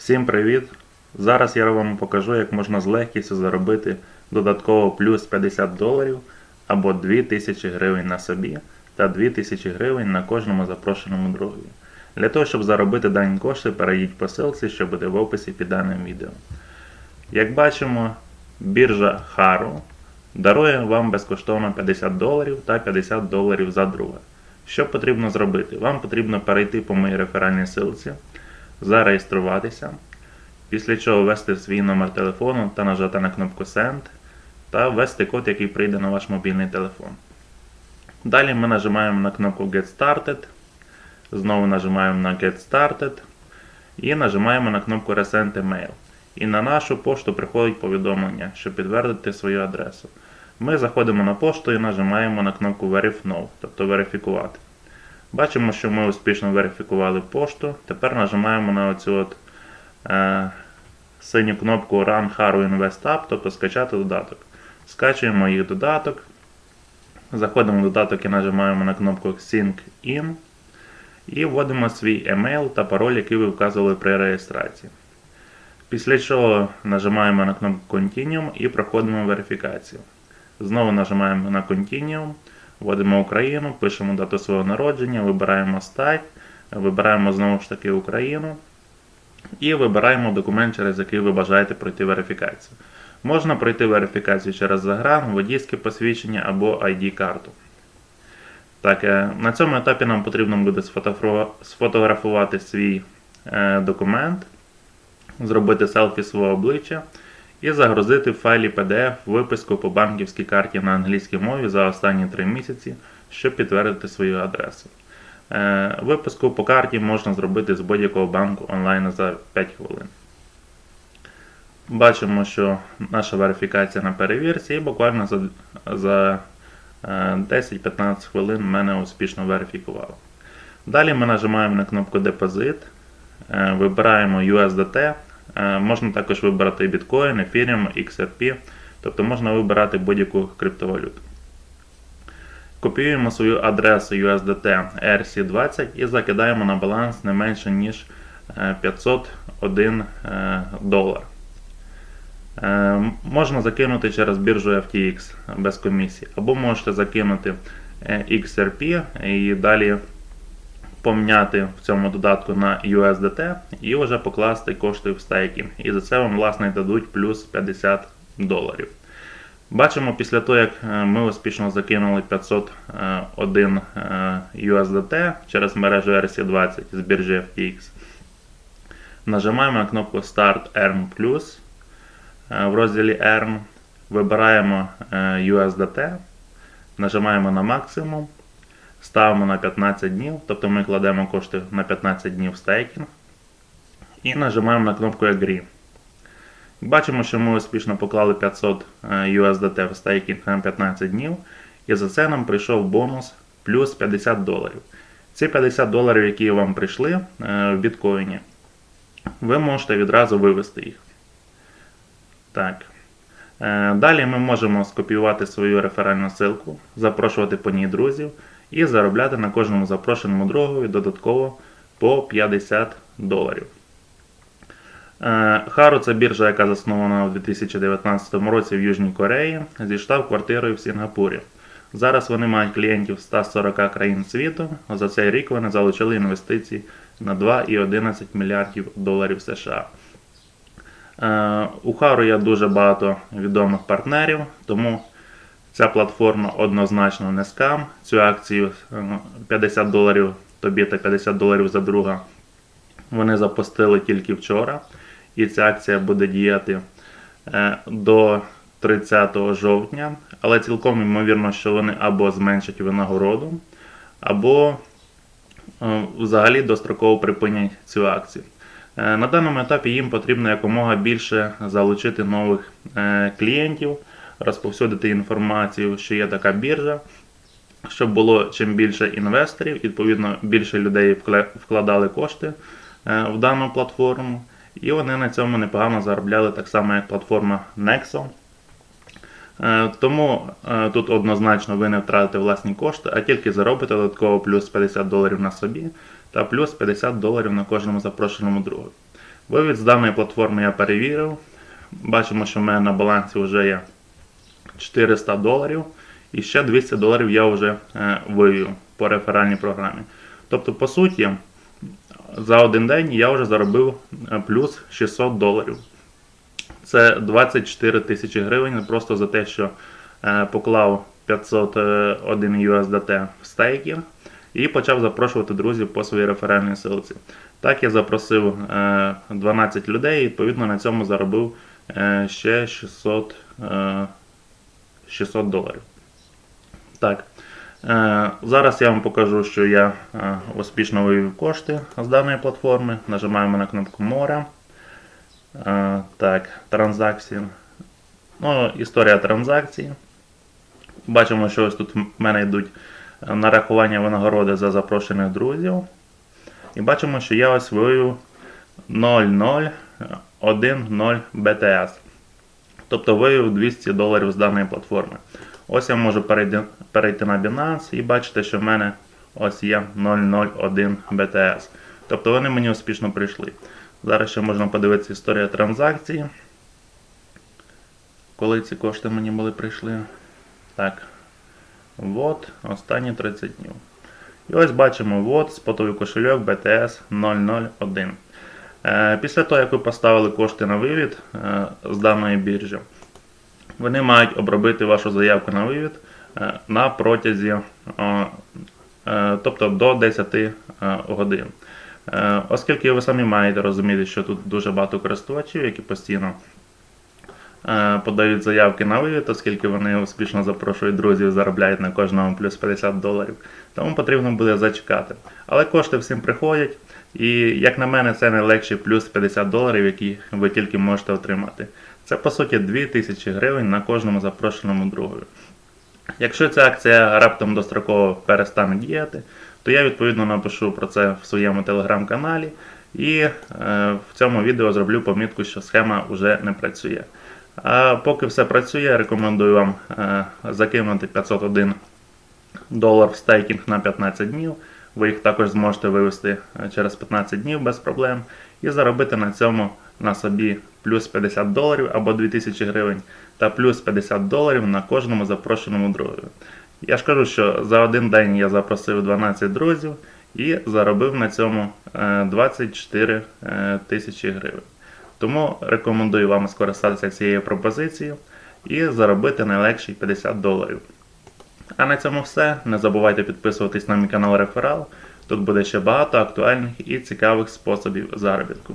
Всім привіт! Зараз я вам покажу, як можна з легкістю заробити додатково плюс 50 доларів або 2000 гривень на собі та 2000 гривень на кожному запрошеному другові. Для того, щоб заробити дані кошти, перейдіть по ссылці, що буде в описі під даним відео. Як бачимо, біржа Haru дарує вам безкоштовно 50 доларів та 50 доларів за друга. Що потрібно зробити? Вам потрібно перейти по моїй реферальній ссылці, зареєструватися, після чого ввести свій номер телефону та нажати на кнопку Send та ввести код, який прийде на ваш мобільний телефон. Далі ми нажимаємо на кнопку Get Started, знову нажимаємо на Get Started і нажимаємо на кнопку Resend Email. І на нашу пошту приходить повідомлення, щоб підтвердити свою адресу. Ми заходимо на пошту і нажимаємо на кнопку Verify, тобто верифікувати. Бачимо, що ми успішно верифікували пошту. Тепер нажимаємо на оцю от, е, синю кнопку Run Haru Invest App, тобто скачати додаток. Скачуємо їх додаток. Заходимо в додаток і нажимаємо на кнопку Sync In. І вводимо свій емейл та пароль, який ви вказували при реєстрації. Після чого нажимаємо на кнопку Continuum і проходимо верифікацію. Знову нажимаємо на Continuum, вводимо Україну, пишемо дату свого народження, вибираємо стать, вибираємо знову ж таки Україну і вибираємо документ, через який ви бажаєте пройти верифікацію. Можна пройти верифікацію через загран, водійське посвідчення або ID-карту. Так, е, на цьому етапі нам потрібно буде сфотографувати свій е, документ, зробити селфі свого обличчя і загрузити в файлі PDF виписку по банківській карті на англійській мові за останні 3 місяці, щоб підтвердити свою адресу. Е, Виписку по карті можна зробити з будь-якого банку онлайн за 5 хвилин. Бачимо, що наша верифікація на перевірці і буквально за, за е, 10-15 хвилин мене успішно верифікувало. Далі ми нажимаємо на кнопку Депозит, е, вибираємо USDT, е, можна також вибрати Bitcoin, Ethereum, XRP, тобто можна вибирати будь-яку криптовалюту. Копіюємо свою адресу USDT ERC20 і закидаємо на баланс не менше ніж е, 501 е, долар. Е, Можна закинути через біржу FTX без комісії, або можете закинути е, XRP і далі поміняти в цьому додатку на USDT і вже покласти кошти в стейкінг. І за це вам, власне, дадуть плюс 50 доларів. Бачимо, після того, як е, ми успішно закинули 501 е, USDT через мережу RC20 з біржі FTX. Нажимаємо на кнопку Start Earn Plus. Е, В розділі Earn вибираємо е, USDT, нажимаємо на максимум, ставимо на 15 днів, тобто ми кладемо кошти на 15 днів стейкінг і нажимаємо на кнопку Agree. Бачимо, що ми успішно поклали 500 е, USDT в стейкінг на 15 днів, і за це нам прийшов бонус плюс 50 доларів. Ці 50 доларів, які вам прийшли е, в біткоїні, ви можете відразу вивести їх. Так. Е, Далі ми можемо скопіювати свою реферальну ссылку, запрошувати по ній друзів і заробляти на кожному запрошеному другові додатково по 50 доларів. Е, Хару це біржа, яка заснована у 2019 році в Южній Кореї зі штаб-квартирою в Сінгапурі. Зараз вони мають клієнтів з 140 країн світу. За цей рік вони залучили інвестицій на 2,11 мільярдів доларів США. Е, У Хару є дуже багато відомих партнерів, тому ця платформа однозначно не скам. Цю акцію е, 50 доларів тобі та 50 доларів за друга вони запустили тільки вчора. І ця акція буде діяти е, до 30 жовтня. Але цілком ймовірно, що вони або зменшать винагороду, або е, взагалі достроково припинять цю акцію. Е, На даному етапі їм потрібно якомога більше залучити нових е, клієнтів, розповсюдити інформацію, що є така біржа, щоб було чим більше інвесторів, відповідно, більше людей вкладали кошти е, в дану платформу. І вони на цьому непогано заробляли так само, як платформа Nexo. Е, Тому е, тут однозначно ви не втратите власні кошти, а тільки заробите додатково плюс 50 доларів на собі та плюс 50 доларів на кожному запрошеному другу. Вивід з даної платформи я перевірив. Бачимо, що в мене на балансі вже є 400 доларів. І ще 200 доларів я вже е, вивів по реферальній програмі. Тобто, по суті, за один день я вже заробив е, плюс 600 доларів. Це 24 тисячі гривень просто за те, що е, поклав 501 USDT в стейки і почав запрошувати друзів по своїй реферальній силці. Так я запросив е, 12 людей і відповідно на цьому заробив ще 600, е, 600 доларів. Так. Е, Зараз я вам покажу, що я е, успішно вивів кошти з даної платформи. Нажимаємо на кнопку Море. Е, Так, транзакції. Ну, історія транзакцій. Бачимо, що ось тут в мене йдуть нарахування винагороди за запрошених друзів. І бачимо, що я ось вивів 0,010 BTS. Тобто вивів 200 доларів з даної платформи. Ось я можу перейти, перейти на Binance і бачите, що в мене ось є 001 BTS. Тобто вони мені успішно прийшли. Зараз ще можна подивитися історія транзакції. Коли ці кошти мені були прийшли. Так. Вот, останні 30 днів. І ось бачимо, вот, спотовий кошельок BTS 001. Е, Після того, як ви поставили кошти на вивід е, з даної біржі, вони мають обробити вашу заявку на вивід е, на протязі, тобто до 10 е, годин. Оскільки ви самі маєте розуміти, що тут дуже багато користувачів, які постійно подають заявки на вивід, оскільки вони успішно запрошують друзів, заробляють на кожному плюс 50 доларів. Тому потрібно буде зачекати. Але кошти всім приходять, і як на мене, це найлегший плюс 50 доларів, які ви тільки можете отримати. Це по суті 2000 гривень на кожному запрошеному другові. Якщо ця акція раптом достроково перестане діяти, то я відповідно напишу про це в своєму телеграм-каналі і е, в цьому відео зроблю помітку, що схема вже не працює. А поки все працює, рекомендую вам е, закинути 501 долар в стейкінг на 15 днів. Ви їх також зможете вивести е, через 15 днів без проблем і заробити на цьому на собі плюс 50 доларів або 2000 гривень та плюс 50 доларів на кожному запрошеному другові. Я ж кажу, що за один день я запросив 12 друзів і заробив на цьому е, 24 е, тисячі гривень. Тому рекомендую вам скористатися цією пропозицією і заробити найлегші 50 доларів. А на цьому все. Не забувайте підписуватись на мій канал Реферал. Тут буде ще багато актуальних і цікавих способів заробітку.